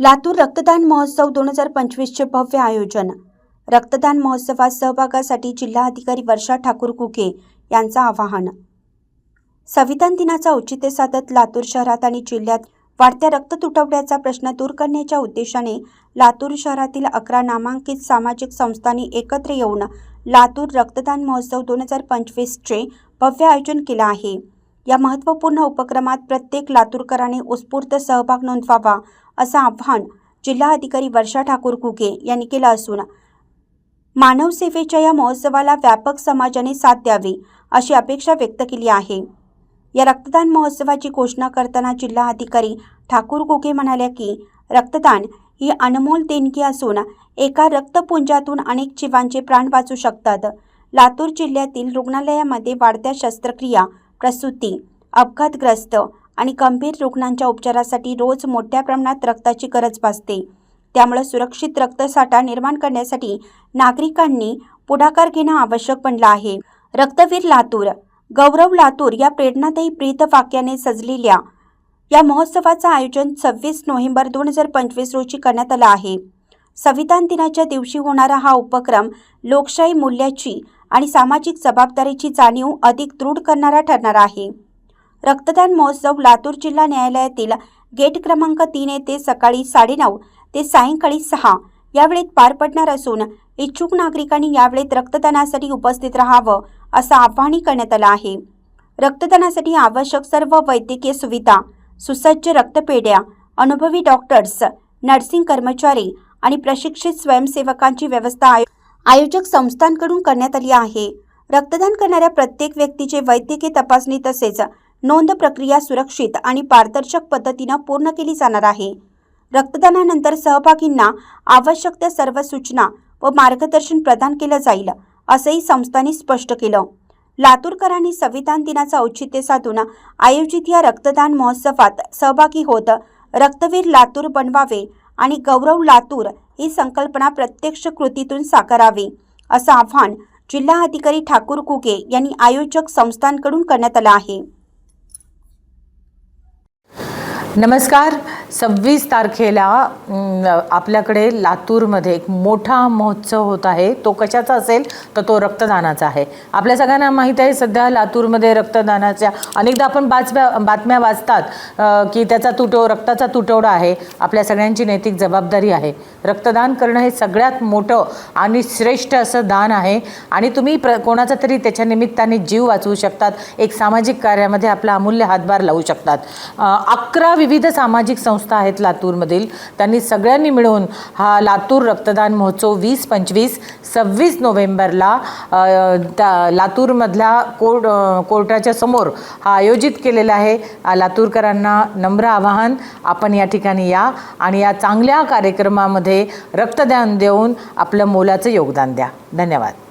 लातूर रक्तदान महोत्सव दोन हजार पंचवीसचे भव्य आयोजन. रक्तदान महोत्सवात सहभागासाठी जिल्हाधिकारी वर्षा ठाकूर कुके यांचं आवाहन. संविधान दिनाचं औचित्य साधत लातूर शहरात आणि जिल्ह्यात वाढत्या रक्त तुटवड्याचा प्रश्न दूर करण्याच्या उद्देशाने लातूर शहरातील अकरा नामांकित सामाजिक संस्थांनी एकत्र येऊन लातूर रक्तदान महोत्सव दोन हजार पंचवीसचे भव्य आयोजन केलं आहे. या महत्त्वपूर्ण उपक्रमात प्रत्येक लातूरकरांनी उत्स्फूर्त सहभाग नोंदवावा असं आवाहन जिल्हाधिकारी वर्षा ठाकूर कुके यांनी केलं असून मानव सेवेच्या या महोत्सवाला व्यापक समाजाने साथ द्यावी अशी अपेक्षा व्यक्त केली आहे. या रक्तदान महोत्सवाची घोषणा करताना जिल्हाधिकारी ठाकूर गोगे म्हणाल्या की रक्तदान ही अनमोल देणगी असून एका रक्तपुंजातून अनेक जीवांचे प्राण वाचू शकतात. लातूर जिल्ह्यातील रुग्णालयामध्ये वाढत्या शस्त्रक्रिया प्रसूती अपघातग्रस्त आणि गंभीर रुग्णांच्या उपचारासाठी रोज मोठ्या प्रमाणात रक्ताची गरज भासते. त्यामुळे सुरक्षित रक्तसाठा निर्माण करण्यासाठी नागरिकांनी पुढाकार घेणं आवश्यक बनलं आहे. रक्तवीर लातूर गौरव लातूर या प्रेरणादायी प्रीत वाक्याने सजलेल्या या महोत्सवाचं आयोजन सव्वीस नोव्हेंबर दोन हजार पंचवीस रोजी करण्यात आलं आहे. संविधान दिनाच्या दिवशी होणारा हा उपक्रम लोकशाही मूल्याची आणि सामाजिक जबाबदारीची जाणीव अधिक दृढ करणारा ठरणार आहे. रक्तदान महोत्सव लातूर जिल्हा न्यायालयातील गेट क्रमांक तीन येथे सकाळी साडेनऊ ते सायंकाळी सहा यावेळेत पार पडणार असून इच्छुक नागरिकांनी यावेळेत रक्तदानासाठी उपस्थित राहावं असं आवाहन करण्यात आलं आहे. रक्तदानासाठी आवश्यक सर्व वैद्यकीय सुविधा सुसज्ज रक्तपेढ्या अनुभवी डॉक्टर्स नर्सिंग कर्मचारी आणि प्रशिक्षित स्वयंसेवकांची व्यवस्था आयो- आयोजक संस्थांकडून करण्यात आली आहे. रक्तदान करणाऱ्या प्रत्येक व्यक्तीचे वैद्यकीय तपासणी तसेच नोंद प्रक्रिया सुरक्षित आणि पारदर्शक पद्धतीनं पूर्ण केली जाणार आहे. रक्तदानानंतर सहभागींना आवश्यक त्या सर्व सूचना व मार्गदर्शन प्रदान केलं जाईल असंही संस्थांनी स्पष्ट केलं. लातूरकरांनी संविधान दिनाचं औचित्य साधून आयोजित या रक्तदान महोत्सवात सहभागी होत रक्तवीर लातूर बनवावे आणि गौरव लातूर ही संकल्पना प्रत्यक्ष कृतीतून साकारावी असं आव्हान जिल्हा अधिकारी ठाकूर कुके यांनी आयोजक संस्थांकडून करण्यात आलं आहे. नमस्कार. सव्वीस तारखेला आपल्याकडे लातूरमध्ये एक मोठा महोत्सव होत आहे. तो कशाचा असेल? तर तो रक्तदानाचा आहे. आपल्या सगळ्यांना माहीत आहे सध्या लातूरमध्ये रक्तदानाच्या अनेकदा आपण बातम्या बातम्या वाचतात की त्याचा तुटव रक्ताचा तुटवडा आहे. आपल्या सगळ्यांची नैतिक जबाबदारी आहे. रक्तदान करणं हे सगळ्यात मोठं आणि श्रेष्ठ असं दान आहे. आणि तुम्ही प्र कोणाचा तरी त्याच्या निमित्ताने जीव वाचवू शकतात. एक सामाजिक कार्यामध्ये आपला अमूल्य हातभार लावू शकतात. अकरा विविध सामाजिक संस्था संस्था आहेत लातूरमधील. त्यांनी सगळ्यांनी मिळून हा लातूर रक्तदान महोत्सव वीस पंचवीस सव्वीस नोव्हेंबरला त्या लातूरमधल्या कोर्ट कोर्टाच्या समोर हा आयोजित केलेला आहे. लातूरकरांना नम्र आवाहन आपण या ठिकाणी या आणि या चांगल्या कार्यक्रमामध्ये रक्तदान देऊन आपलं मोलाचं योगदान द्या. धन्यवाद.